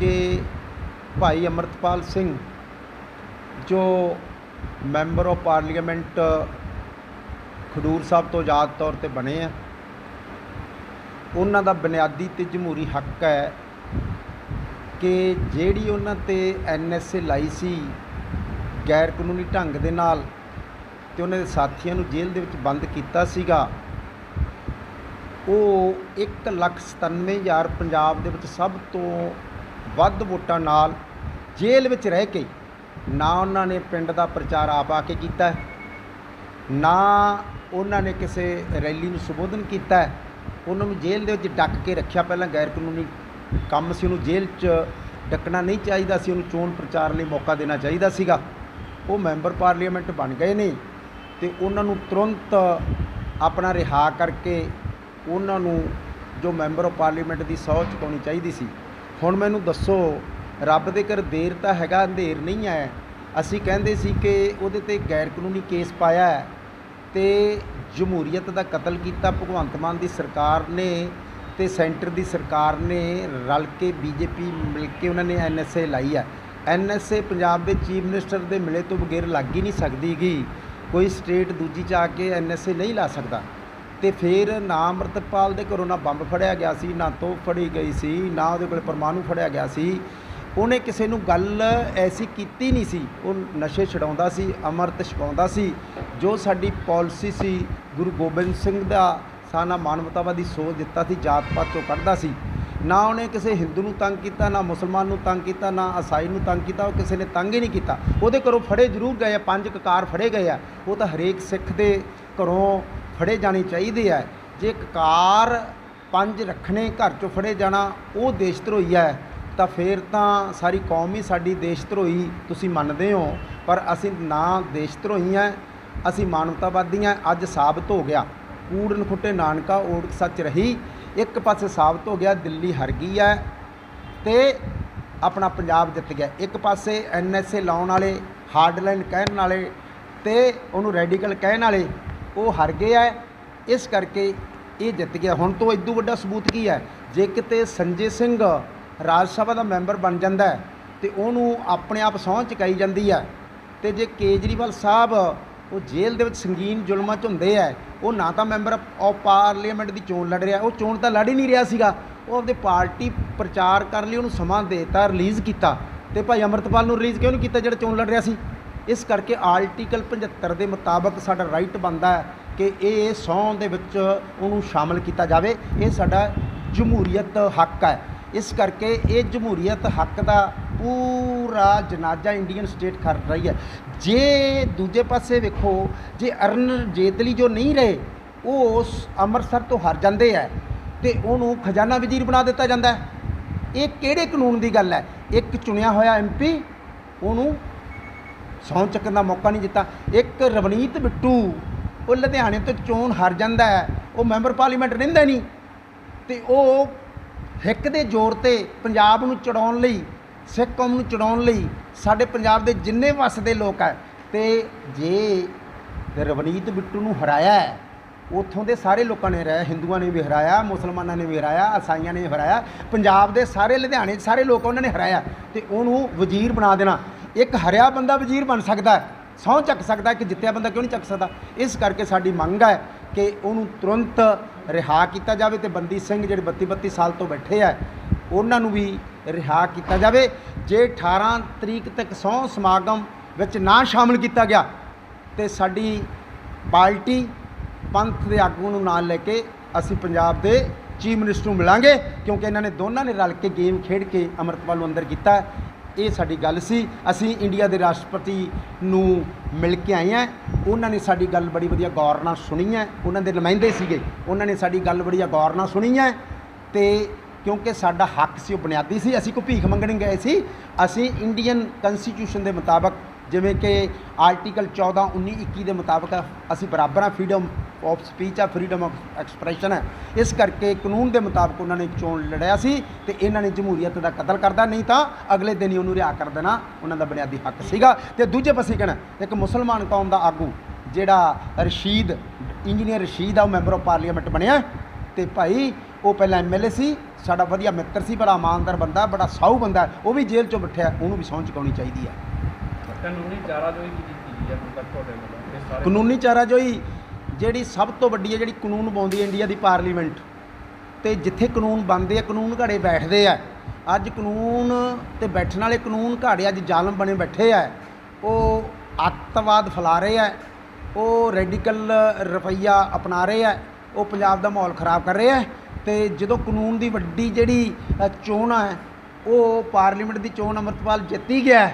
ਕਿ ਭਾਈ ਅੰਮ੍ਰਿਤਪਾਲ ਸਿੰਘ, ਜੋ member of parliament Khadoor Sahib ਤੋਂ ਆਜ਼ਾਦ ਤੌਰ ਤੇ ਬਣੇ ਆ, ਉਹਨਾਂ ਦਾ ਬੁਨਿਆਦੀ ਤੇ ਜਮਹੂਰੀ ਹੱਕ ਹੈ ਕਿ ਜਿਹੜੀ ਉਹਨਾਂ ਤੇ ਐਨਐਸਏ ਲਾਈ ਸੀ ਗੈਰ ਕਾਨੂੰਨੀ ਢੰਗ ਦੇ ਨਾਲ ਤੇ ਉਹਨਾਂ ਦੇ ਸਾਥੀਆਂ ਨੂੰ ਜੇਲ੍ਹ ਦੇ ਵਿੱਚ ਬੰਦ ਕੀਤਾ ਸੀਗਾ, ਉਹ 197000 ਪੰਜਾਬ ਦੇ ਵਿੱਚ ਸਭ ਤੋਂ ਵੱਧ ਵੋਟਾਂ ਨਾਲ ਜੇਲ੍ਹ ਵਿੱਚ ਰਹਿ ਕੇ ਨਾ ਉਹਨਾਂ ਨੇ ਪਿੰਡ ਦਾ ਪ੍ਰਚਾਰ ਆਪ ਆ ਕੇ ਕੀਤਾ ਨਾ ਉਹਨਾਂ ਨੇ ਕਿਸੇ ਰੈਲੀ ਨੂੰ ਸੰਬੋਧਨ ਕੀਤਾ ਉਹਨਾਂ ਨੂੰ ਜੇਲ੍ਹ ਦੇ ਵਿੱਚ ਡੱਕ ਕੇ ਰੱਖਿਆ ਪਹਿਲਾਂ ਗੈਰ ਕਾਨੂੰਨੀ ਕੰਮ ਸੀ, ਉਹਨੂੰ ਜੇਲ੍ਹ 'ਚ ਡੱਕਣਾ ਨਹੀਂ ਚਾਹੀਦਾ ਸੀ, ਉਹਨੂੰ ਚੋਣ ਪ੍ਰਚਾਰ ਲਈ ਮੌਕਾ ਦੇਣਾ ਚਾਹੀਦਾ ਸੀਗਾ। ਉਹ ਮੈਂਬਰ ਪਾਰਲੀਮੈਂਟ ਬਣ ਗਏ ਨੇ ਤੇ ਉਹਨਾਂ ਨੂੰ ਤੁਰੰਤ ਆਪਣਾ ਰਿਹਾ ਕਰਕੇ ਉਹਨਾਂ ਨੂੰ ਜੋ ਮੈਂਬਰ ਆਫ ਪਾਰਲੀਮੈਂਟ ਦੀ ਸਹੁੰ ਚੁਕਾਉਣੀ ਚਾਹੀਦੀ ਸੀ ਹੁਣ ਮੈਨੂੰ ਦੱਸੋ, ਰੱਬ ਦੇ ਘਰ ਦੇਰ ਤਾਂ ਹੈਗਾ, ਅੰਧੇਰ ਨਹੀਂ ਹੈ। ਅਸੀਂ ਕਹਿੰਦੇ ਸੀ ਕਿ ਉਹਦੇ ਤੇ ਗੈਰ ਕਾਨੂੰਨੀ ਕੇਸ ਪਾਇਆ ਹੈ ਤੇ ਜਮਹੂਰੀਅਤ ਦਾ ਕਤਲ ਕੀਤਾ, ਭਗਵੰਤ ਮਾਨ ਦੀ ਸਰਕਾਰ ਨੇ ਤੇ ਸੈਂਟਰ ਦੀ ਸਰਕਾਰ ਨੇ, ਰਲ ਕੇ ਬੀਜੇਪੀ ਮਿਲ ਕੇ ਉਹਨਾਂ ਨੇ ਐਨਐਸਏ ਲਾਈ ਹੈ। ਐਨਐਸਏ ਪੰਜਾਬ ਦੇ ਚੀਫ ਮਿਨਿਸਟਰ ਦੇ ਮਿਲੇ ਤੋਂ ਬਗੈਰ ਲੱਗ ਹੀ ਨਹੀਂ ਸਕਦੀਗੀ। ਕੋਈ ਸਟੇਟ ਦੂਜੀ ਚ ਆ ਕੇ ਐਨਐਸਏ ਨਹੀਂ ਲਾ ਸਕਦਾ। ਤੇ ਫਿਰ ਨਾ ਅੰਮ੍ਰਿਤਪਾਲ ਦੇ ਘਰੋਂ ਨਾ ਬੰਬ ਫੜਿਆ ਗਿਆ ਸੀ, ਨਾ ਤੋਪ ਫੜੀ ਗਈ ਸੀ, ਨਾ ਉਹਦੇ ਕੋਲ ਪਰਮਾਣੂ ਫੜਿਆ ਗਿਆ ਸੀ। ਉਹਨੇ ਕਿਸੇ ਨੂੰ ਗੱਲ ਐਸੀ ਕੀਤੀ ਨਹੀਂ ਸੀ। ਉਹ ਨਸ਼ੇ ਛਡਾਉਂਦਾ ਸੀ, ਅੰਮ੍ਰਿਤ ਛਕਾਉਂਦਾ ਸੀ। ਜੋ ਸਾਡੀ ਪਾਲਿਸੀ ਸੀ, ਗੁਰੂ ਗੋਬਿੰਦ ਸਿੰਘ ਦਾ ਸਾਨਾ ਮਾਨਵਤਾਵਾਦੀ ਸੋਚ ਦਿੱਤਾ ਸੀ, ਜਾਤ ਪਾਤ ਚੋਂ ਕੱਢਦਾ ਸੀ। ਨਾ ਉਹਨੇ ਕਿਸੇ ਹਿੰਦੂ ਨੂੰ ਤੰਗ ਕੀਤਾ, ਨਾ ਮੁਸਲਮਾਨ ਨੂੰ ਤੰਗ ਕੀਤਾ, ਨਾ ਈਸਾਈ ਨੂੰ ਤੰਗ ਕੀਤਾ, ਉਹ ਕਿਸੇ ਨੇ ਤੰਗ ਹੀ ਨਹੀਂ ਕੀਤਾ। ਉਹਦੇ ਘਰੋਂ ਫੜੇ ਜ਼ਰੂਰ ਗਏ ਆ, ਪੰਜ ਕਕਾਰ ਫੜੇ ਗਏ ਆ। ਉਹ ਤਾਂ ਹਰੇਕ ਸਿੱਖ ਦੇ ਘਰੋਂ ਫੜੇ ਜਾਣੇ ਚਾਹੀਦੇ ਹੈ ਜੇ ਕਕਾਰ ਪੰਜ ਰੱਖਣੇ ਘਰ ਚੋਂ ਫੜੇ ਜਾਣਾ, ਉਹ ਦੇਸ਼ ਧਰੋਈ ਹੈ ਤਾਂ ਫਿਰ ਤਾਂ ਸਾਰੀ ਕੌਮ ਹੀ ਸਾਡੀ ਦੇਸ਼ ਧਰੋਈ, ਤੁਸੀਂ ਮੰਨਦੇ ਹੋ। ਪਰ ਅਸੀਂ ਨਾ ਦੇਸ਼ ਧਰੋਈ ਹੈ ਅਸੀਂ ਮਾਨਵਤਾਵਾਦੀ ਹਾਂ ਅੱਜ ਸਾਬਤ ਹੋ ਗਿਆ। ਕੂੜਨ ਖੁੱਟੇ ਨਾਨਕਾ ਓੜਕ ਸੱਚ ਰਹੀ, ਇੱਕ ਪਾਸੇ ਸਾਬਤ ਹੋ ਗਿਆ, ਦਿੱਲੀ ਹਰ ਗਈ ਹੈ ਤੇ ਆਪਣਾ ਪੰਜਾਬ ਜਿੱਤ ਗਿਆ। ਇੱਕ ਪਾਸੇ ਐਨਐਸਏ ਲਾਉਣ ਵਾਲੇ ਹਾਰਡਲਾਈਨ ਕਹਿਣ ਵਾਲੇ, ਤੇ ਉਹਨੂੰ ਰੈਡੀਕਲ ਕਹਿਣ ਵਾਲੇ ਉਹ ਹਾਰ ਗਏ ਹੈ ਇਸ ਕਰਕੇ ਇਹ ਜਿੱਤ ਗਿਆ। ਹੁਣ ਤੋਂ ਇਦੋਂ ਵੱਡਾ ਸਬੂਤ ਕੀ ਹੈ? ਜੇ ਕਿਤੇ ਸੰਜੇ ਸਿੰਘ ਰਾਜ ਸਭਾ ਦਾ ਮੈਂਬਰ ਬਣ ਜਾਂਦਾ ਹੈ ਤੇ ਉਹਨੂੰ ਆਪਣੇ ਆਪ ਸਹੁੰ ਚੁਕਾਈ ਜਾਂਦੀ ਹੈ ਤੇ ਜੇ ਕੇਜਰੀਵਾਲ ਸਾਹਿਬ ਉਹ ਜੇਲ੍ਹ ਦੇ ਵਿੱਚ ਸੰਗੀਨ ਜ਼ੁਲਮਾਂ 'ਚ ਹੁੰਦੇ ਆ, ਉਹ ਨਾ ਤਾਂ ਮੈਂਬਰ ਆਫ ਪਾਰਲੀਮੈਂਟ ਦੀ ਚੋਣ ਲੜ ਰਿਹਾ। ਉਹ ਚੋਣ ਤਾਂ ਲੜ ਹੀ ਨਹੀਂ ਰਿਹਾ ਸੀਗਾ। ਉਹ ਆਪਦੇ ਪਾਰਟੀ ਪ੍ਰਚਾਰ ਕਰਨ ਲਈ, ਉਹਨੂੰ ਸਮਾਂ ਦੇਤਾ, ਰਿਲੀਜ਼ ਕੀਤਾ। ਤੇ ਭਾਈ ਅਮਰਤਪਾਲ ਨੂੰ ਰਿਲੀਜ਼ ਕਿਉਂ ਨਹੀਂ ਕੀਤਾ ਜਿਹੜਾ ਚੋਣ ਲੜ ਰਿਹਾ ਸੀ? ਇਸ ਕਰਕੇ ਆਰਟੀਕਲ 75 ਦੇ ਮੁਤਾਬਕ ਸਾਡਾ ਰਾਈਟ ਬਣਦਾ ਹੈ ਕਿ ਇਹ ਸਹੁੰ ਦੇ ਵਿੱਚ ਉਹਨੂੰ ਸ਼ਾਮਲ ਕੀਤਾ ਜਾਵੇ। ਇਹ ਸਾਡਾ ਜਮਹੂਰੀਅਤ ਹੱਕ ਹੈ। ਇਸ ਕਰਕੇ ਇਹ ਜਮਹੂਰੀਅਤ ਹੱਕ ਦਾ ਪੂਰਾ ਜਨਾਜ਼ਾ ਇੰਡੀਅਨ ਸਟੇਟ ਕਰ ਰਹੀ ਹੈ। ਜੇ ਦੂਜੇ ਪਾਸੇ ਵੇਖੋ, ਜੇ ਅਰਨ ਜੇਤਲੀ ਜੋ ਨਹੀਂ ਰਹੇ, ਉਹ ਉਸ ਅੰਮ੍ਰਿਤਸਰ ਤੋਂ ਹਰ ਜਾਂਦੇ ਹੈ ਤੇ ਉਹਨੂੰ ਖਜ਼ਾਨਾ ਵਜ਼ੀਰ ਬਣਾ ਦਿੱਤਾ ਜਾਂਦਾ ਇਹ ਕਿਹੜੇ ਕਾਨੂੰਨ ਦੀ ਗੱਲ ਹੈ? ਇੱਕ ਚੁਣਿਆ ਹੋਇਆ ਐਮਪੀ ਉਹਨੂੰ ਸਹੁੰ ਚੱਕਣ ਦਾ ਮੌਕਾ ਨਹੀਂ ਦਿੱਤਾ। ਇੱਕ ਰਵਨੀਤ ਬਿੱਟੂ, ਉਹ ਲੁਧਿਆਣੇ ਤੋਂ ਚੋਣ ਹਾਰ ਜਾਂਦਾ ਹੈ। ਉਹ ਮੈਂਬਰ ਪਾਰਲੀਮੈਂਟ ਰਹਿੰਦਾ ਨਹੀਂ। ਤੇ ਉਹ ਹਿੱਕ ਦੇ ਜ਼ੋਰ ਤੇ ਪੰਜਾਬ ਨੂੰ ਚੜਾਉਣ ਲਈ, ਸਿੱਖ ਕੌਮ ਨੂੰ ਚੜਾਉਣ ਲਈ ਸਾਡੇ ਪੰਜਾਬ ਦੇ ਜਿੰਨੇ ਵਸਦੇ ਲੋਕ ਹੈ, ਤੇ ਜੇ ਰਵਨੀਤ ਬਿੱਟੂ ਨੂੰ ਹਰਾਇਆ ਹੈ, ਉੱਥੋਂ ਦੇ ਸਾਰੇ ਲੋਕਾਂ ਨੇ ਹਰਾਇਆ, ਹਿੰਦੂਆਂ ਨੇ ਵੀ ਹਰਾਇਆ, ਮੁਸਲਮਾਨਾਂ ਨੇ ਵੀ ਹਰਾਇਆ, ਈਸਾਈਆਂ ਨੇ ਵੀ ਹਰਾਇਆ, ਪੰਜਾਬ ਦੇ ਸਾਰੇ ਲੁਧਿਆਣੇ ਸਾਰੇ ਲੋਕ ਉਹਨਾਂ ਨੇ ਹਰਾਇਆ, ਤੇ ਉਹਨੂੰ ਵਜ਼ੀਰ ਬਣਾ ਦੇਣਾ। ਇੱਕ ਹਰਿਆ ਬੰਦਾ ਵਜ਼ੀਰ ਬਣ ਸਕਦਾ ਹੈ, ਸਹੁੰ ਚੱਕ ਸਕਦਾ ਹੈ ਕਿ ਜਿੱਤਿਆ ਬੰਦਾ ਕਿਉਂ ਨਹੀਂ ਚੱਕ ਸਕਦਾ? ਇਸ ਕਰਕੇ ਸਾਡੀ ਮੰਗ ਹੈ ਕਿ ਉਹਨੂੰ ਤੁਰੰਤ ਰਿਹਾ ਕੀਤਾ ਜਾਵੇ ਤੇ ਬੰਦੀ ਸਿੰਘ ਜਿਹੜੇ 32 32 ਸਾਲ ਤੋਂ ਬੈਠੇ ਆ, ਉਹਨਾਂ ਨੂੰ ਵੀ ਰਿਹਾ ਕੀਤਾ ਜਾਵੇ। ਜੇ 18 ਤਰੀਕ ਤੱਕ ਸਹੁੰ ਸਮਾਗਮ ਵਿੱਚ ਨਾ ਸ਼ਾਮਲ ਕੀਤਾ ਗਿਆ, ਤੇ ਸਾਡੀ ਪਾਰਟੀ ਪੰਥ ਦੇ ਆਗੂ ਨੂੰ ਨਾਲ ਲੈ ਕੇ ਅਸੀਂ ਪੰਜਾਬ ਦੇ ਚੀਫ ਮਿਨਿਸਟਰ ਨੂੰ ਮਿਲਾਂਗੇ, ਕਿਉਂਕਿ ਇਹਨਾਂ ਨੇ ਦੋਨਾਂ ਨੇ ਰਲ ਕੇ ਗੇਮ ਖੇਡ ਕੇ ਅਮਰਤਪਾਲ ਨੂੰ ਅੰਦਰ ਕੀਤਾ ਇਹ ਸਾਡੀ ਗੱਲ ਸੀ। ਅਸੀਂ ਇੰਡੀਆ ਦੇ ਰਾਸ਼ਟਰਪਤੀ ਨੂੰ ਮਿਲ ਕੇ ਆਏ ਹਾਂ। ਉਹਨਾਂ ਨੇ ਸਾਡੀ ਗੱਲ ਬੜੀ ਵਧੀਆ ਗੌਰ ਨਾਲ ਸੁਣੀ ਹੈ। ਉਹਨਾਂ ਦੇ ਨੁਮਾਇੰਦੇ ਸੀਗੇ। ਉਹਨਾਂ ਨੇ ਸਾਡੀ ਗੱਲ ਬੜੀ ਗੌਰ ਨਾਲ ਸੁਣੀ ਹੈ। ਤੇ ਕਿਉਂਕਿ ਸਾਡਾ ਹੱਕ ਸੀ, ਉਹ ਬੁਨਿਆਦੀ ਸੀ। ਅਸੀਂ ਕੋਈ ਭੀਖ ਮੰਗਣ ਗਏ ਸੀ। ਅਸੀਂ ਇੰਡੀਅਨ ਕਨਸਟੀਟਿਊਸ਼ਨ ਦੇ ਮੁਤਾਬਕ ਜਿਵੇਂ ਕਿ ਆਰਟੀਕਲ 14 19 21 ਦੇ ਮੁਤਾਬਕ ਅਸੀਂ ਬਰਾਬਰ ਆ ਫਰੀडम ਆਫ ਸਪੀਚ ਆ ਫਰੀडम ਆਫ ਐਕਸਪ੍ਰੈਸ਼ਨ ਹੈ ਇਸ ਕਰਕੇ ਕਾਨੂੰਨ ਦੇ ਮੁਤਾਬਕ ਉਹਨਾਂ ਨੇ ਚੋਣ ਲੜਿਆ ਸੀ ਤੇ ਇਹਨਾਂ ਨੇ ਜਮਹੂਰੀਅਤ ਦਾ ਕਤਲ ਕਰਦਾ ਨਹੀਂ ਤਾਂ ਅਗਲੇ ਦਿਨ ਹੀ ਉਹਨੂੰ ਰਿਹਾ ਕਰ ਦੇਣਾ, ਉਹਨਾਂ ਦਾ ਬੁਨਿਆਦੀ ਹੱਕ ਸੀਗਾ। ਤੇ ਦੂਜੇ ਪਾਸੇ ਕਹਿਣਾ ਇੱਕ ਮੁਸਲਮਾਨ ਕੌਮ ਦਾ ਆਗੂ, ਜਿਹੜਾ ਰਸ਼ੀਦ, ਇੰਜੀਨੀਅਰ ਰਸ਼ੀਦ ਆ, ਉਹ ਮੈਂਬਰ ਆਫ ਪਾਰਲੀਮੈਂਟ ਬਣਿਆ। ਤੇ ਭਾਈ, ਉਹ ਪਹਿਲਾਂ ਐਮਐਲਏ ਸੀ, ਸਾਡਾ ਵਧੀਆ ਮਿੱਤਰ ਸੀ, ਬੜਾ ਇਮਾਨਦਾਰ ਬੰਦਾ, ਬੜਾ ਸਾਊ ਬੰਦਾ, ਉਹ ਵੀ ਜੇਲ੍ਹ ਚੋਂ ਬਿਠਿਆ, ਉਹਨੂੰ ਵੀ ਸੌਂ ਚੁਕਾਉਣੀ ਚਾਹੀਦੀ ਹੈ ਕਾਨੂੰਨੀ ਚਾਰਾਜੋਈ ਕੀਤੀ ਗਈ ਹੈ ਹੁਣ ਤੱਕ ਤੁਹਾਡੇ ਵੱਲੋਂ? ਇਹ ਸਾਰੇ ਕਾਨੂੰਨੀ ਚਾਰਾਜੋਈ ਜਿਹੜੀ ਸਭ ਤੋਂ ਵੱਡੀ ਹੈ, ਜਿਹੜੀ ਕਾਨੂੰਨ ਪਾਉਂਦੀ ਹੈ ਇੰਡੀਆ ਦੀ ਪਾਰਲੀਮੈਂਟ। ਤੇ ਜਿੱਥੇ ਕਾਨੂੰਨ ਬਣਦੇ ਆ, ਕਾਨੂੰਨ ਘੜੇ ਬੈਠਦੇ ਆ। ਅੱਜ ਕਾਨੂੰਨ ਤੇ ਬੈਠਣ ਵਾਲੇ ਕਾਨੂੰਨ ਘਾੜੇ ਅੱਜ ਜ਼ਾਲਮ ਬਣੇ ਬੈਠੇ ਆ। ਉਹ ਅੱਤਵਾਦ ਫੈਲਾ ਰਹੇ ਆ। ਉਹ ਰੈਡੀਕਲ ਰਵੱਈਆ ਅਪਣਾ ਰਹੇ ਆ। ਉਹ ਪੰਜਾਬ ਦਾ ਮਾਹੌਲ ਖਰਾਬ ਕਰ ਰਹੇ ਆ। ਤੇ ਜਦੋਂ ਕਾਨੂੰਨ ਦੀ ਵੱਡੀ ਜਿਹੜੀ ਚੋਣ ਹੈ ਉਹ ਪਾਰਲੀਮੈਂਟ ਦੀ ਚੋਣ ਅੰਮ੍ਰਿਤਪਾਲ ਜਿੱਤੀ ਗਿਆ।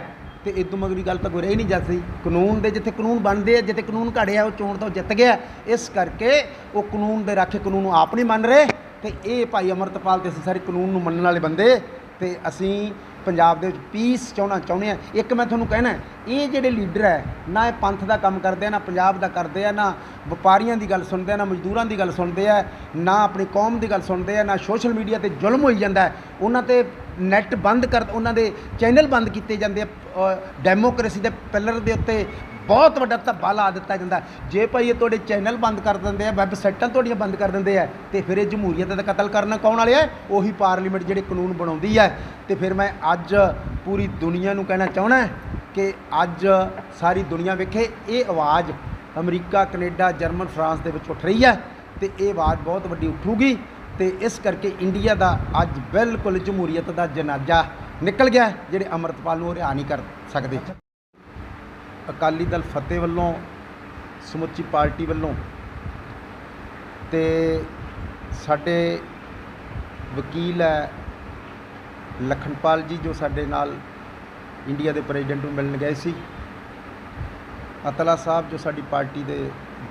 ਹੈ, ਇਹ ਤੋਂ ਮਗਰੀ ਗੱਲ ਤਾਂ ਕੋਈ ਰਹੀ ਨਹੀਂ ਜਾਂਦੀ ਕਾਨੂੰਨ ਦੇ ਜਿੱਥੇ ਕਾਨੂੰਨ ਬਣਦੇ ਆ ਜਿੱਥੇ ਕਾਨੂੰਨ ਘੜੇ ਆ ਉਹ ਚੋਣ ਤੋਂ ਜਿੱਤ ਗਿਆ। ਇਸ ਕਰਕੇ ਉਹ ਕਾਨੂੰਨ ਦੇ ਰਾਖੇ ਕਾਨੂੰਨ ਨੂੰ ਆਪ ਨਹੀਂ ਮੰਨ ਰਹੇ। ਤੇ ਇਹ ਭਾਈ ਅਮਰਤਪਾਲ ਤੇ ਅਸੀਂ ਸਾਰੇ ਕਾਨੂੰਨ ਨੂੰ ਮੰਨਣ ਵਾਲੇ ਬੰਦੇ। ਤੇ ਅਸੀਂ ਪੰਜਾਬ ਦੇ ਵਿੱਚ ਪੀਸ ਚਾਹਣਾ ਚਾਹੁੰਦੇ ਆ। ਇੱਕ ਮੈਂ ਤੁਹਾਨੂੰ ਕਹਿਣਾ ਇਹ ਜਿਹੜੇ ਲੀਡਰ ਹੈ, ਨਾ ਇਹ ਪੰਥ ਦਾ ਕੰਮ ਕਰਦੇ ਆ, ਨਾ ਪੰਜਾਬ ਦਾ ਕਰਦੇ ਆ, ਨਾ ਵਪਾਰੀਆਂ ਦੀ ਗੱਲ ਸੁਣਦੇ ਆ, ਨਾ ਮਜ਼ਦੂਰਾਂ ਦੀ ਗੱਲ ਸੁਣਦੇ ਆ, ਨਾ ਆਪਣੀ ਕੌਮ ਦੀ ਗੱਲ ਸੁਣਦੇ ਆ, ਨਾ ਸੋਸ਼ਲ ਮੀਡੀਆ ਤੇ ਜ਼ੁਲਮ ਹੋਈ ਜਾਂਦਾ ਉਹਨਾਂ ਤੇ ਨੈੱਟ ਬੰਦ ਕਰ, ਉਹਨਾਂ ਦੇ ਚੈਨਲ ਬੰਦ ਕੀਤੇ ਜਾਂਦੇ ਆ ਡੈਮੋਕ੍ਰੇਸੀ ਦੇ ਪਿਲਰ ਦੇ ਉੱਤੇ ਬਹੁਤ ਵੱਡਾ ਧੱਬਾ ਲਾ ਦਿੱਤਾ ਜਾਂਦਾ। ਜੇ ਭਾਈ ਇਹ ਤੁਹਾਡੇ ਚੈਨਲ ਬੰਦ ਕਰ ਦਿੰਦੇ ਆ ਵੈਬਸਾਈਟਾਂ ਤੁਹਾਡੀਆਂ ਬੰਦ ਕਰ ਦਿੰਦੇ ਆ, ਤੇ ਫਿਰ ਇਹ ਜਮਹੂਰੀਅਤ ਦਾ ਕਤਲ ਕਰਨਾ ਕੌਣ ਵਾਲੇ ਆ? ਉਹੀ ਪਾਰਲੀਮੈਂਟ ਜਿਹੜੇ ਕਾਨੂੰਨ ਬਣਾਉਂਦੀ ਹੈ ਤੇ ਫਿਰ ਮੈਂ ਅੱਜ ਪੂਰੀ ਦੁਨੀਆ ਨੂੰ ਕਹਿਣਾ ਚਾਹਣਾ ਕਿ ਅੱਜ ਸਾਰੀ ਦੁਨੀਆ ਵੇਖੇ, ਇਹ ਆਵਾਜ਼ ਅਮਰੀਕਾ, ਕੈਨੇਡਾ, ਜਰਮਨ, ਫਰਾਂਸ ਦੇ ਵਿੱਚ ਉੱਠ ਰਹੀ ਹੈ ਤੇ ਇਹ ਆਵਾਜ਼ ਬਹੁਤ ਵੱਡੀ ਉੱਠੂਗੀ। ਤੇ ਇਸ ਕਰਕੇ ਇੰਡੀਆ ਦਾ ਅੱਜ ਬਿਲਕੁਲ ਜਮਹੂਰੀਅਤ ਦਾ ਜਨਾਜ਼ਾ ਨਿਕਲ ਗਿਆ, ਜਿਹੜੇ ਅੰਮ੍ਰਿਤਪਾਲ ਨੂੰ ਰਿਹਾ ਨਹੀਂ ਕਰ ਸਕਦੇ। ਅਕਾਲੀ ਦਲ ਫਤਿਹ ਵੱਲੋਂ, ਸਮੁੱਚੀ ਪਾਰਟੀ ਵੱਲੋਂ ਤੇ ਸਾਡੇ ਵਕੀਲ ਹੈ ਲਖਨਪਾਲ ਜੀ ਜੋ ਸਾਡੇ ਨਾਲ ਇੰਡੀਆ ਦੇ ਪ੍ਰੈਜ਼ੀਡੈਂਟ ਨੂੰ ਮਿਲਣ ਗਏ ਸੀ। ਅਤਲਾ ਸਾਹਿਬ ਜੋ ਸਾਡੀ ਪਾਰਟੀ ਦੇ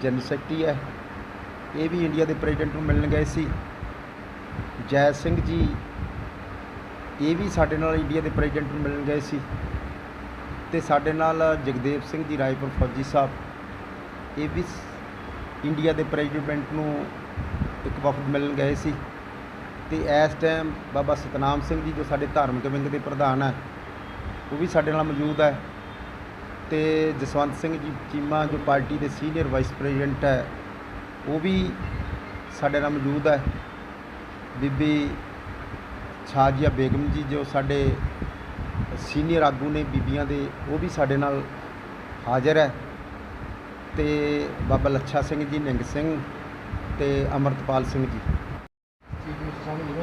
ਜਨਰਲ ਸੈਕਟਰੀ ਹੈ, ਇਹ ਵੀ ਇੰਡੀਆ ਦੇ ਪ੍ਰੈਜ਼ੀਡੈਂਟ ਨੂੰ ਮਿਲਣ ਗਏ ਸੀ। ਜੈ ਸਿੰਘ ਜੀ, ਇਹ ਵੀ ਸਾਡੇ ਨਾਲ ਇੰਡੀਆ ਦੇ ਪ੍ਰੈਜ਼ੀਡੈਂਟ ਨੂੰ ਮਿਲਣ ਗਏ ਸੀ। ਤੇ ਸਾਡੇ ਨਾਲ ਜਗਦੇਵ ਸਿੰਘ ਜੀ ਰਾਏਪੁਰ ਫੌਜੀ ਸਾਹਿਬ, ਇਹ ਵੀ ਇੰਡੀਆ ਦੇ ਪ੍ਰੈਜ਼ੀਡੈਂਟ ਨੂੰ ਇੱਕ ਵਫਦ ਮਿਲਣ ਗਏ ਸੀ ਤੇ ਇਸ ਟਾਈਮ ਬਾਬਾ ਸਤਨਾਮ ਸਿੰਘ ਜੀ ਜੋ ਸਾਡੇ ਧਾਰਮਿਕ ਵਿੰਗ ਦੇ ਪ੍ਰਧਾਨ ਹੈ, ਉਹ ਵੀ ਸਾਡੇ ਨਾਲ ਮੌਜੂਦ ਹੈ ਤੇ ਜਸਵੰਤ ਸਿੰਘ ਜੀ ਚੀਮਾ ਜੋ ਪਾਰਟੀ ਦੇ ਸੀਨੀਅਰ ਵਾਈਸ ਪ੍ਰੈਜ਼ੀਡੈਂਟ ਹੈ, ਉਹ ਵੀ ਸਾਡੇ ਨਾਲ ਮੌਜੂਦ ਹੈ। ਬੀਬੀ ਛਾਜੀਆ ਬੇਗਮ ਜੀ ਜੋ ਸਾਡੇ ਸੀਨੀਅਰ ਆਗੂ ਨੇ ਬੀਬੀਆਂ ਦੇ ਉਹ ਵੀ ਸਾਡੇ ਨਾਲ ਹਾਜ਼ਰ ਹੈ। ਤੇ ਬਾਬਾ ਲੱਛਾ ਸਿੰਘ ਜੀ ਨਿੰਗ ਸਿੰਘ ਤੇ ਅਮਰਤਪਾਲ ਸਿੰਘ ਜੀ।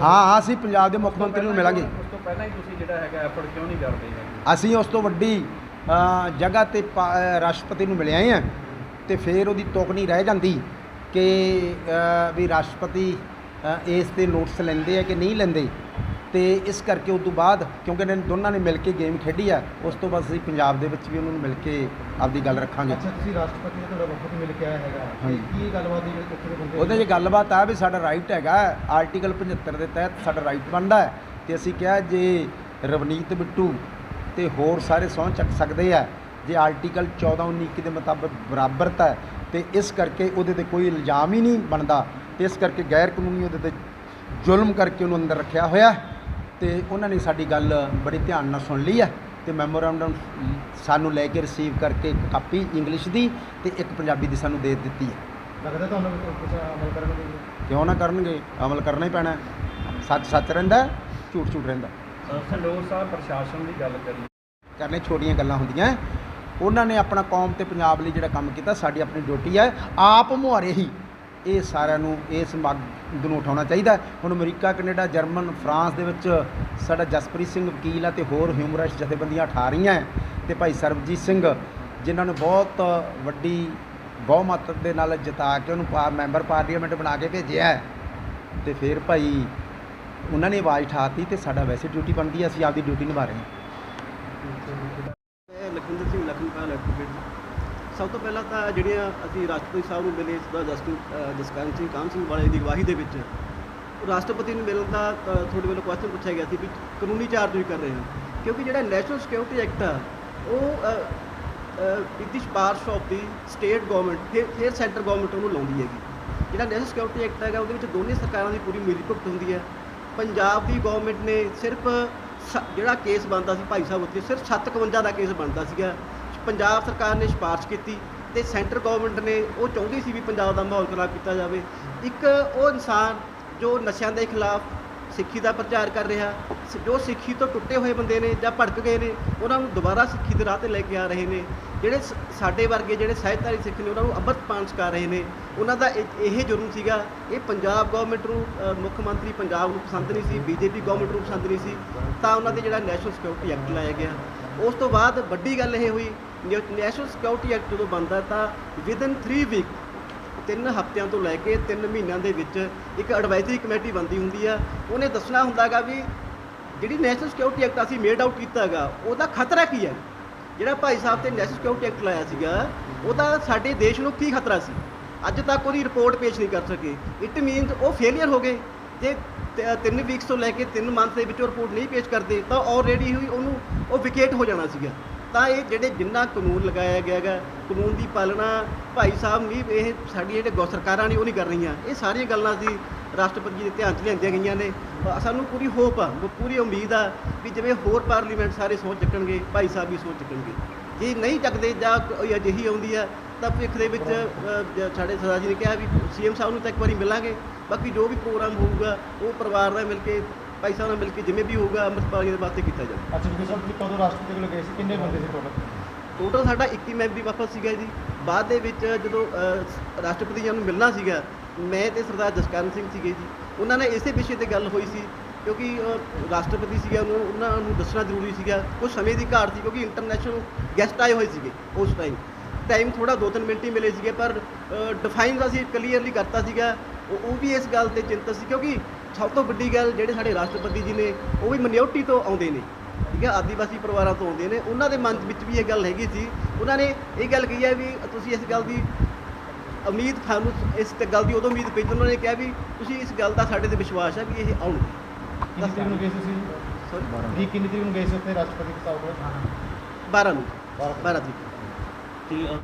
ਹਾਂ ਹਾਂ ਅਸੀਂ ਪੰਜਾਬ ਦੇ ਮੁੱਖ ਮੰਤਰੀ ਨੂੰ ਮਿਲਾਂਗੇ। ਉਸ ਤੋਂ ਪਹਿਲਾਂ ਹੀ ਤੁਸੀਂ ਜਿਹੜਾ ਹੈਗਾ ਐਫਰਟ ਕਿਉਂ ਨਹੀਂ ਕਰਦੇ ਅਸੀਂ ਉਸ ਤੋਂ ਵੱਡੀ ਜਗ੍ਹਾ ਤੇ ਰਾਸ਼ਟਰਪਤੀ ਨੂੰ ਮਿਲਿਆ ਆ ਤੇ ਫਿਰ ਉਹਦੀ ਤੁਕ ਨਹੀਂ ਰਹਿ ਜਾਂਦੀ ਕਿ ਵੀ ਰਾਸ਼ਟਰਪਤੀ ਇਸ ਤੇ ਨੋਟਿਸ ਲੈਂਦੇ ਆ ਕਿ ਨਹੀਂ ਲੈਂਦੇ। ਤੇ ਇਸ ਕਰਕੇ ਉਸ ਤੋਂ ਬਾਅਦ ਕਿਉਂਕਿ ਇਹਨਾਂ ਦੋਨਾਂ ਨੇ ਮਿਲ ਕੇ ਗੇਮ ਖੇਡੀ ਆ ਉਸ ਤੋਂ ਬਾਅਦ ਅਸੀਂ ਪੰਜਾਬ ਦੇ ਵਿੱਚ ਵੀ ਉਹਨਾਂ ਨੂੰ ਮਿਲ ਕੇ ਆਪਦੀ ਗੱਲ ਰੱਖਾਂਗੇ। ਅੱਛਾ ਤੁਸੀਂ ਰਾਸ਼ਟਰਪਤੀ ਦਾ ਤੁਹਾਡਾ ਵਫਦ ਮਿਲ ਕੇ ਆਇਆ ਹੈਗਾ। ਤੇ ਕੀ ਗੱਲਬਾਤ ਦੀ ਜਿਹੜੇ ਉੱਥੇ ਦੇ ਬੰਦੇ ਉਹਦੇ 'ਚ ਗੱਲਬਾਤ ਆ ਵੀ ਸਾਡਾ ਰਾਈਟ ਹੈਗਾ ਆਰਟੀਕਲ 75 ਦੇ ਤਹਿਤ ਸਾਡਾ ਰਾਈਟ ਬਣਦਾ ਹੈ ਤੇ ਅਸੀਂ ਕਿਹਾ ਜੇ ਰਵਨੀਤ ਬਿੱਟੂ ਤੇ ਹੋਰ ਸਾਰੇ ਸਹੁੰ ਚੱਕ ਸਕਦੇ ਆ ਜੇ ਆਰਟੀਕਲ 14 19 21 ਦੇ ਮੁਤਾਬਕ ਬਰਾਬਰਤਾ ਹੈ ਤੇ ਇਸ ਕਰਕੇ ਉਹਦੇ ਤੇ ਕੋਈ ਇਲਜ਼ਾਮ ਹੀ ਨਹੀਂ ਬਣਦਾ ਤੇ ਇਸ ਕਰਕੇ ਗੈਰ ਕਾਨੂੰਨੀ ਉਹਦੇ ਤੇ ਜ਼ੁਲਮ ਕਰਕੇ ਉਹਨੂੰ ਅੰਦਰ ਰੱਖਿਆ ਹੋਇਆ ਹੈ। ਤੇ ਉਹਨਾਂ ਨੇ ਸਾਡੀ ਗੱਲ ਬੜੇ ਧਿਆਨ ਨਾਲ ਸੁਣ ਲਈ ਹੈ ਤੇ ਮੈਮੋਰੈਂਡਮ ਸਾਨੂੰ ਲੈ ਕੇ ਰਿਸੀਵ ਕਰਕੇ ਇੱਕ ਕਾਪੀ ਇੰਗਲਿਸ਼ ਦੀ ਤੇ ਇੱਕ ਪੰਜਾਬੀ ਦੀ ਸਾਨੂੰ ਦੇ ਦਿੱਤੀ ਹੈ। ਲੱਗਦਾ ਤੁਹਾਨੂੰ ਕੁਝ ਅਮਲ ਕਰਨਗੇ ਕਿਉਂ ਨਾ ਕਰਨਗੇ? ਅਮਲ ਕਰਨਾ ਹੀ ਪੈਣਾ। ਸੱਚ ਸੱਚ ਰਹਿੰਦਾ ਝੂਠ ਝੂਠ ਰਹਿੰਦਾ ਸੰਡੋਰ ਸਾਹਿਬ ਪ੍ਰਸ਼ਾਸਨ ਦੀ ਗੱਲ ਕਰੀ ਕਰਨੇ ਛੋਟੀਆਂ ਗੱਲਾਂ ਹੁੰਦੀਆਂ। ਉਹਨਾਂ ਨੇ ਆਪਣਾ ਕੌਮ ਤੇ ਪੰਜਾਬ ਲਈ ਜਿਹੜਾ ਕੰਮ ਕੀਤਾ ਸਾਡੀ ਆਪਣੀ ਡਿਊਟੀ ਹੈ। ਆਪ ਮੁਹਾਰੇ ਹੀ ਇਹ ਸਾਰਿਆਂ ਨੂੰ ਇਸ ਮੱਗ ਨੂੰ ਉਠਾਉਣਾ ਚਾਹੀਦਾ ਹੁਣ ਅਮਰੀਕਾ, ਕੈਨੇਡਾ, ਜਰਮਨ, ਫਰਾਂਸ ਦੇ ਵਿੱਚ ਸਾਡਾ ਜਸਪ੍ਰੀਤ ਸਿੰਘ ਵਕੀਲ ਆ ਤੇ ਹੋਰ ਹਿਊਮਨ ਰਾਈਟਸ ਜਥੇਬੰਦੀਆਂ ਉਠਾ ਰਹੀਆਂ ਹੈ। ਤੇ ਭਾਈ ਸਰਬਜੀਤ ਸਿੰਘ, ਜਿਨ੍ਹਾਂ ਨੂੰ ਬਹੁਤ ਵੱਡੀ ਬਹੁਮਤ ਦੇ ਨਾਲ ਜਿਤਾ ਕੇ ਉਹਨੂੰ ਪਾ- ਮੈਂਬਰ ਪਾਰਲੀਮੈਂਟ ਬਣਾ ਕੇ ਭੇਜਿਆ ਹੈ। ਤੇ ਫਿਰ ਭਾਈ ਉਹਨਾਂ ਨੇ ਆਵਾਜ਼ ਉਠਾਤੀ ਤੇ ਸਾਡਾ ਵੈਸੇ ਡਿਊਟੀ ਬਣਦੀ ਹੈ, ਅਸੀਂ ਆਪਦੀ ਡਿਊਟੀ ਨਿਭਾ ਰਹੇ ਹਾਂ ਮੈਂ ਲਖਵਿੰਦਰ ਸਿੰਘ ਲਖਨਪਾਲ ਐਡਵੋਕੇਟ ਸਭ ਤੋਂ ਪਹਿਲਾਂ ਤਾਂ ਜਿਹੜੀਆਂ ਅਸੀਂ ਰਾਸ਼ਟਰਪਤੀ ਸਾਹਿਬ ਨੂੰ ਮਿਲੇ ਸਦਾ ਜਸਕਰਨ ਸਿੰਘ, ਕਾਮ ਸਿੰਘ ਵਾਲੇ ਦੀ ਅਗਵਾਈ ਦੇ ਵਿੱਚ ਰਾਸ਼ਟਰਪਤੀ ਨੂੰ ਮਿਲਣ ਦਾ ਤੁਹਾਡੇ ਵੱਲੋਂ ਕੁਐਸਚਨ ਪੁੱਛਿਆ ਗਿਆ ਸੀ ਵੀ ਕਾਨੂੰਨੀ ਚਾਰਜ ਵੀ ਕਰ ਰਹੇ ਹੋ। ਕਿਉਂਕਿ ਜਿਹੜਾ ਨੈਸ਼ਨਲ ਸਿਕਿਉਰਿਟੀ ਐਕਟ ਆ, ਉਹ with the of the state government ਫਿਰ ਫਿਰ ਸੈਂਟਰ ਗਵਰਨਮੈਂਟ ਉਹਨੂੰ ਲਾਉਂਦੀ ਹੈਗੀ। ਜਿਹੜਾ ਨੈਸ਼ਨਲ ਸਿਕਿਉਰਿਟੀ ਐਕਟ ਹੈਗਾ, ਉਹਦੇ ਵਿੱਚ ਦੋਨੇ ਸਰਕਾਰਾਂ ਦੀ ਪੂਰੀ ਮਿਲੀਭੁਗਤ ਹੁੰਦੀ ਹੈ। ਪੰਜਾਬ ਦੀ ਗਵਰਨਮੈਂਟ ਨੇ ਸਿਰਫ ਸ- ਜਿਹੜਾ ਕੇਸ ਬਣਦਾ ਸੀ ਭਾਈ ਸਾਹਿਬ ਉੱਤੇ ਸਿਰਫ 751 ਦਾ ਕੇਸ ਬਣਦਾ ਸੀਗਾ। ਪੰਜਾਬ ਸਰਕਾਰ ਨੇ ਸਿਫਾਰਿਸ਼ ਕੀਤੀ ਤੇ ਸੈਂਟਰ ਗਵਰਨਮੈਂਟ ਨੇ ਉਹ ਚਾਹੁੰਦੀ ਸੀ ਵੀ ਪੰਜਾਬ ਦਾ ਮਾਹੌਲ ਖਰਾਬ ਕੀਤਾ ਜਾਵੇ। ਇੱਕ ਉਹ ਇਨਸਾਨ ਜੋ ਨਸ਼ਿਆਂ ਦੇ ਖਿਲਾਫ ਸਿੱਖੀ ਦਾ ਪ੍ਰਚਾਰ ਕਰ ਰਿਹਾ ਸ- ਜੋ ਸਿੱਖੀ ਤੋਂ ਟੁੱਟੇ ਹੋਏ ਬੰਦੇ ਨੇ ਜਾਂ ਭੜਕ ਗਏ ਨੇ, ਉਹਨਾਂ ਨੂੰ ਦੁਬਾਰਾ ਸਿੱਖੀ ਦੇ ਰਾਹ ਤੇ ਲੈ ਕੇ ਆ ਰਹੇ ਨੇ। ਜਿਹੜੇ ਸ- ਸਾਡੇ ਵਰਗੇ ਜਿਹੜੇ ਸਹਿਜਧਾਰੀ ਸਿੱਖ ਨੇ, ਉਹਨਾਂ ਨੂੰ ਅੰਮ੍ਰਿਤ ਪਾਨ ਛਕਾ ਰਹੇ ਨੇ। ਉਹਨਾਂ ਦਾ ਇਹ ਇਹ ਜੁਰਮ ਸੀਗਾ, ਇਹ ਪੰਜਾਬ ਗਵਰਨਮੈਂਟ ਨੂੰ ਮੁੱਖ ਮੰਤਰੀ ਪੰਜਾਬ ਨੂੰ ਪਸੰਦ ਨਹੀਂ ਸੀ, ਬੀਜੇਪੀ ਗਵਰਨਮੈਂਟ ਨੂੰ ਪਸੰਦ ਨਹੀਂ ਸੀ, ਤਾਂ ਉਹਨਾਂ ਦੇ ਜਿਹੜਾ ਨੈਸ਼ਨਲ ਸਿਕਿਉਰਿਟੀ ਐਕਟ ਲਾਇਆ ਗਿਆ। ਉਸ ਤੋਂ ਬਾਅਦ ਵੱਡੀ ਗੱਲ ਇਹ ਹੋਈ ਨੈਸ਼ਨਲ ਸਿਕਿਉਰਿਟੀ ਐਕਟ ਜਦੋਂ ਬਣਦਾ ਤਾਂ ਵਿਦਨ 3 ਵੀਕ ਤਿੰਨ ਹਫ਼ਤਿਆਂ ਤੋਂ ਲੈ ਕੇ ਤਿੰਨ ਮਹੀਨਿਆਂ ਦੇ ਵਿੱਚ ਇੱਕ ਐਡਵਾਈਜ਼ਰੀ ਕਮੇਟੀ ਬਣਦੀ ਹੁੰਦੀ ਆ। ਉਹਨੇ ਦੱਸਣਾ ਹੁੰਦਾਗਾ ਵੀ ਜਿਹੜੀ ਨੈਸ਼ਨਲ ਸਿਕਿਉਰਿਟੀ ਐਕਟ ਅਸੀਂ ਮੇਡ ਆਊਟ ਕੀਤਾਗਾ ਉਹਦਾ ਖਤਰਾ ਕੀ ਹੈ? ਜਿਹੜਾ ਭਾਈ ਸਾਹਿਬ ਤੇ ਨੈਸ਼ਨਲ ਸਿਕਿਉਰਿਟੀ ਐਕਟ ਲਾਇਆ ਸੀਗਾ, ਉਹਦਾ ਸਾਡੇ ਦੇਸ਼ ਨੂੰ ਕੀ ਖਤਰਾ ਸੀ? ਅੱਜ ਤੱਕ ਉਹਦੀ ਰਿਪੋਰਟ ਪੇਸ਼ ਨਹੀਂ ਕਰ ਸਕੇ। ਇਟ ਮੀਨਸ ਉਹ ਫੇਲਿਅਰ ਹੋ ਗਏ। ਜੇ ਤਿੰਨ ਵੀਕਸ ਤੋਂ ਲੈ ਕੇ ਤਿੰਨ ਮੰਥ ਦੇ ਵਿੱਚ ਉਹ ਰਿਪੋਰਟ ਨਹੀਂ ਪੇਸ਼ ਕਰਦੇ, ਤਾਂ ਆਲਰੇਡੀ ਹੀ ਉਹਨੂੰ ਉਹ ਵਿਕੇਟ ਹੋ ਜਾਣਾ ਸੀਗਾ। ਤਾਂ ਇਹ ਜਿਹੜੇ ਜਿੰਨਾ ਕਾਨੂੰਨ ਲਗਾਇਆ ਗਿਆ ਹੈਗਾ, ਕਾਨੂੰਨ ਦੀ ਪਾਲਣਾ ਭਾਈ ਸਾਹਿਬ ਵੀ ਇਹ ਸਾਡੀ ਜਿਹੜੇ ਗੋ ਸਰਕਾਰਾਂ ਨੇ ਉਹ ਨਹੀਂ ਕਰ ਰਹੀਆਂ। ਇਹ ਸਾਰੀਆਂ ਗੱਲਾਂ ਸੀ ਰਾਸ਼ਟਰਪਤੀ ਜੀ ਦੇ ਧਿਆਨ 'ਚ ਲਿਆਂਦੀਆਂ ਗਈਆਂ ਨੇ। ਸਾਨੂੰ ਪੂਰੀ ਹੋਪ ਆ ਪੂਰੀ ਉਮੀਦ ਆ ਵੀ ਜਿਵੇਂ ਹੋਰ ਪਾਰਲੀਮੈਂਟ ਸਾਰੇ ਸੋਚ ਚੱਕਣਗੇ, ਭਾਈ ਸਾਹਿਬ ਵੀ ਸੋਚ ਚੱਕਣਗੇ। ਜੇ ਨਹੀਂ ਚੱਕਦੇ ਜਾਂ ਕੋਈ ਅਜਿਹੀ ਆਉਂਦੀ ਆ, ਤਾਂ ਭਵਿੱਖ ਦੇ ਵਿੱਚ ਸਾਡੇ ਸਰਦਾਰ ਜੀ ਨੇ ਕਿਹਾ ਵੀ ਸੀਐਮ ਸਾਹਿਬ ਨੂੰ ਤਾਂ ਇੱਕ ਵਾਰੀ ਮਿਲਾਂਗੇ। ਬਾਕੀ ਜੋ ਵੀ ਪ੍ਰੋਗਰਾਮ ਹੋਊਗਾ, ਉਹ ਪਰਿਵਾਰ ਨਾਲ ਮਿਲ ਕੇ ਭਾਈ ਸਾਹਿਬ ਨਾਲ ਮਿਲ ਕੇ ਜਿਵੇਂ ਵੀ ਹੋਊਗਾ ਅੰਮ੍ਰਿਤਪਾਲ ਜੀ ਦੇ ਵਾਸਤੇ ਕੀਤਾ ਜਾਵੇ ਅੱਛਾ ਜੀ ਸਾਹਿਬ ਤੁਸੀਂ ਕਦੋਂ ਰਾਸ਼ਟਰਪਤੀ ਕੋਲ ਗਏ ਸੀ? ਕਿੰਨੇ ਬੰਦੇ ਸੀ ਟੋਟਲ ਟੋਟਲ ਸਾਡਾ 21 ਮੈਂਬਰੀ ਵਫਦ ਸੀਗਾ ਜੀ। ਬਾਅਦ ਦੇ ਵਿੱਚ ਜਦੋਂ ਰਾਸ਼ਟਰਪਤੀ ਜੀ ਨੂੰ ਮਿਲਣਾ ਸੀਗਾ ਮੈਂ ਤੇ ਸਰਦਾਰ ਜਸਕਰਨ ਸਿੰਘ ਸੀਗੇ ਜੀ। ਉਹਨਾਂ ਨੇ ਇਸੇ ਵਿਸ਼ੇ ਤੇ ਗੱਲ ਹੋਈ ਸੀ ਕਿਉਂਕਿ ਰਾਸ਼ਟਰਪਤੀ ਸੀਗਾ ਉਹਨੂੰ ਉਹਨਾਂ ਨੂੰ ਦੱਸਣਾ ਜ਼ਰੂਰੀ ਸੀਗਾ। ਕੁਝ ਸਮੇਂ ਦੀ ਘਾਟ ਸੀ ਕਿਉਂਕਿ ਇੰਟਰਨੈਸ਼ਨਲ ਗੈਸਟ ਆਏ ਹੋਏ ਸੀਗੇ ਉਸ ਟਾਈਮ ਟਾਈਮ ਥੋੜਾ ਦੋ ਤਿੰਨ ਮਿੰਟ ਹੀ ਮਿਲੇ ਸੀਗੇ ਪਰ ਡਿਫਾਈਨ ਅਸੀਂ ਕਲੀਅਰਲੀ ਕਰਤਾ ਸੀਗਾ। ਉਹ ਉਹ ਵੀ ਇਸ ਗੱਲ ਤੇ ਚਿੰਤਤ ਸੀ ਕਿਉਂਕਿ ਸਭ ਤੋਂ ਵੱਡੀ ਗੱਲ ਜਿਹੜੇ ਸਾਡੇ ਰਾਸ਼ਟਰਪਤੀ ਜੀ ਨੇ ਉਹ ਵੀ ਮਿਨਿਓਰਟੀ ਤੋਂ ਆਉਂਦੇ ਨੇ ਠੀਕ ਹੈ? ਆਦੀਵਾਸੀ ਪਰਿਵਾਰਾਂ ਤੋਂ ਆਉਂਦੇ ਨੇ। ਉਹਨਾਂ ਦੇ ਮਨ ਵਿੱਚ ਵੀ ਇਹ ਗੱਲ ਹੈਗੀ ਸੀ। ਉਹਨਾਂ ਨੇ ਇਹ ਗੱਲ ਕਹੀ ਹੈ ਵੀ ਤੁਸੀਂ ਇਸ ਗੱਲ ਦੀ ਉਮੀਦ ਸਾਨੂੰ ਇਸ ਤੇ ਗੱਲ ਦੀ ਉਦੋਂ ਉਮੀਦ ਪਈ ਉਹਨਾਂ ਨੇ ਕਿਹਾ ਵੀ ਤੁਸੀਂ ਇਸ ਗੱਲ ਦਾ ਸਾਡੇ ਤੇ ਵਿਸ਼ਵਾਸ ਹੈ ਵੀ ਇਹ ਆਉਣਗੇ। ਕਿੰਨੀ ਤਰੀਕ ਨੂੰ ਗਏ ਸੀ ਸੌਰੀ ਤਰੀਕ। ਕਿੰਨੀ ਤਰੀਕ ਨੂੰ ਗਏ ਸੀ ਉੱਥੇ ਰਾਸ਼ਟਰਪਤੀ ਸਾਹਿਬ? ਕੋਲ 12 ਨੂੰ। 12 ਤਰੀਕ। ਠੀਕ